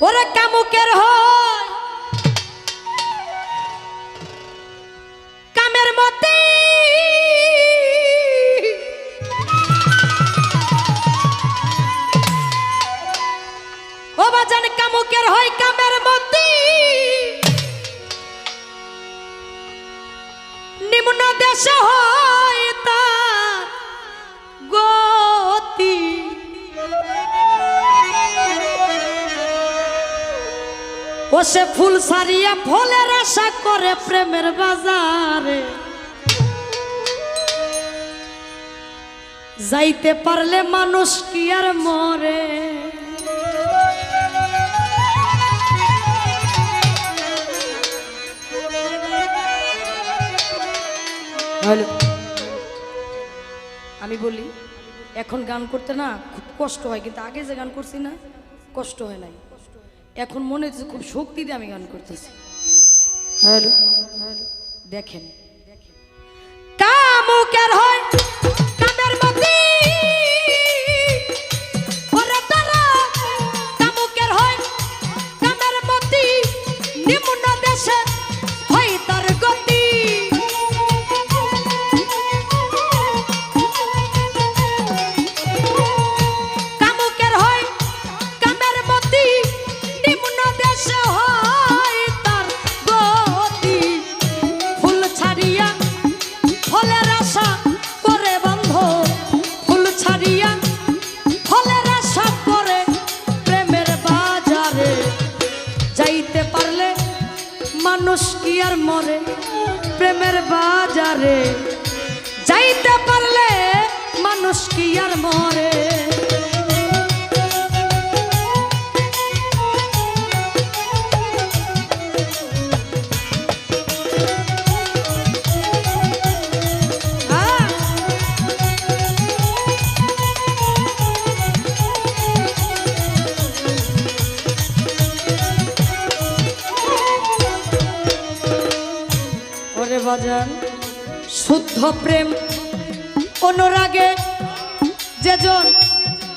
ওরে কামুকের হয়। কামের মতে। ও বাজান কামুকের হয় কামের মতি। নিম্ন দেশ হয়। ও সে ফুল সারিয়া ফলের আশা করে প্রেমের বাজারে। যাইতে পারলে মানুষ কি আর মরে? হ্যালো আমি বলি, এখন গান করতে না খুব কষ্ট হয়, কিন্তু আগে যে গান করছি না, কষ্ট হয় নাই। এখন মনে হচ্ছে খুব শক্তি দিয়ে আমি গান করতেছি। হ্যালো। হ্যালো দেখেন যাইতে পারলে মানুষ কি আর মরে? প্রেমের বাজারে। যাইতে পারলে মানুষ কি আর মরে? শুদ্ধ প্রেম। অনুরাগে যেজন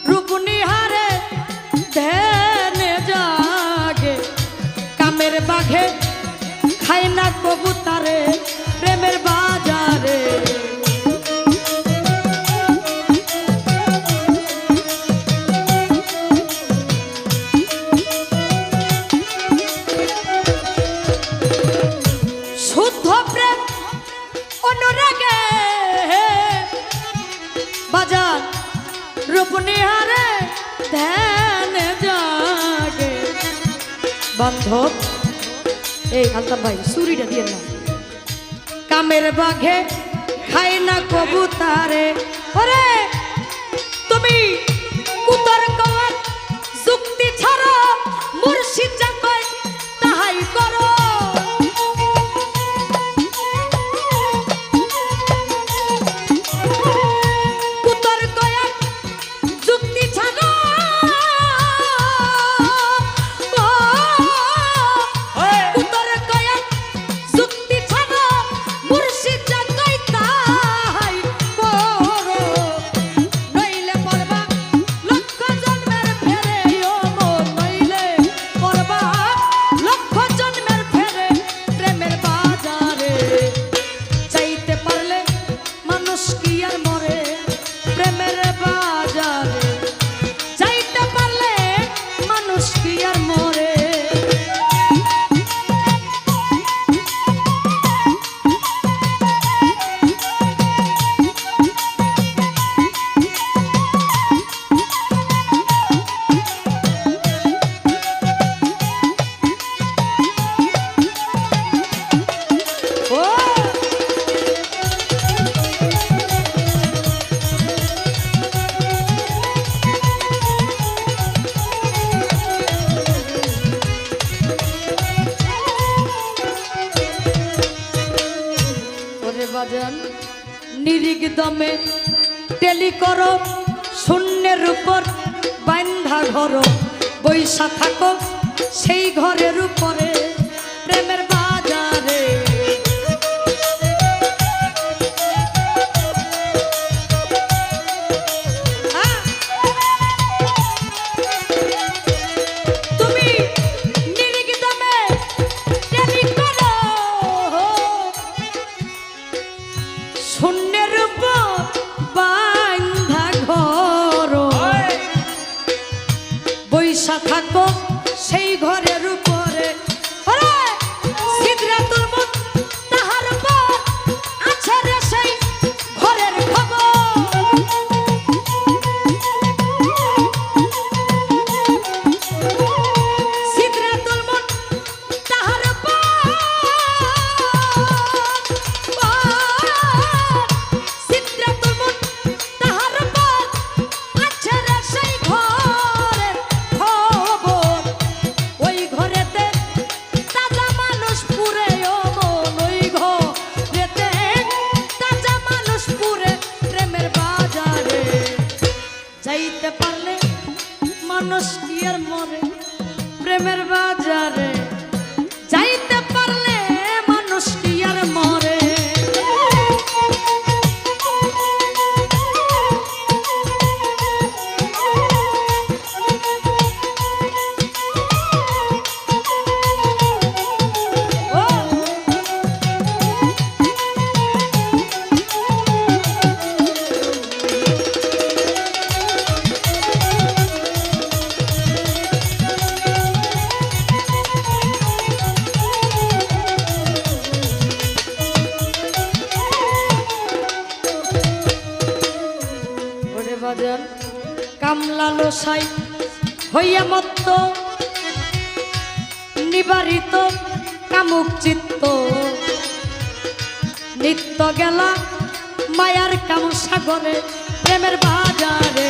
রূপনিহারে ধ্যানে জাগে। কামের বাঘে খায় না কবুতারে ধ্যান জাগে। বান্ধব এই আলতাফ ভাই, সুরিটা দিয়ে না কামের বাঘে খাই না কবুতারে। ওরে! নিরিগ দমে টেলি কর শূন্যের উপর বান্ধা ঘর বৈশা থাকো সেই ঘরের উপরে প্রেমের মত্ত নিবারিত কামুক চিত্ত। নিত্য গেলা মায়ার কাম সাগরে প্রেমের বাজারে।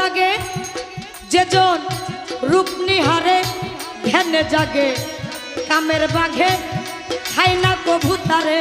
আগে যেজন রূপনিহারে ধ্যানে জাগে কামের বাঘে খাই না কবুতারে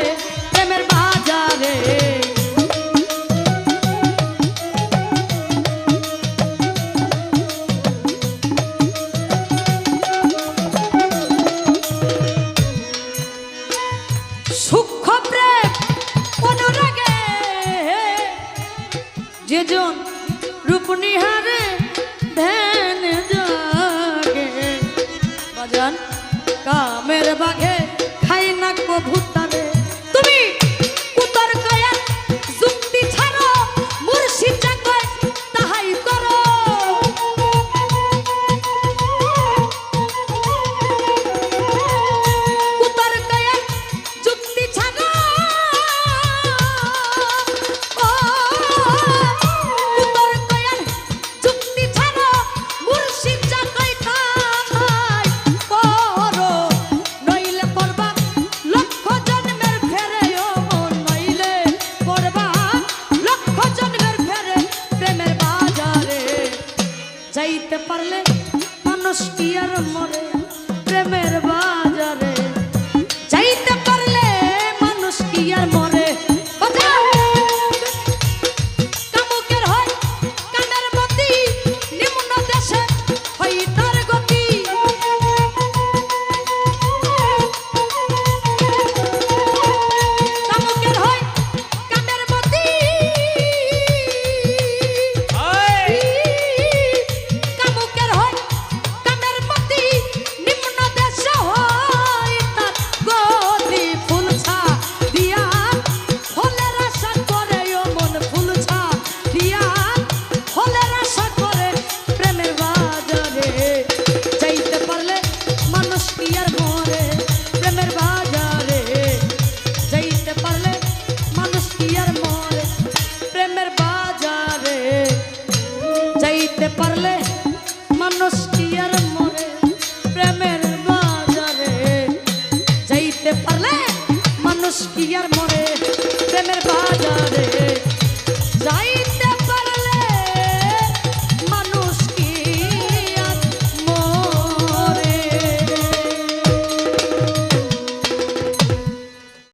কি আর মরে?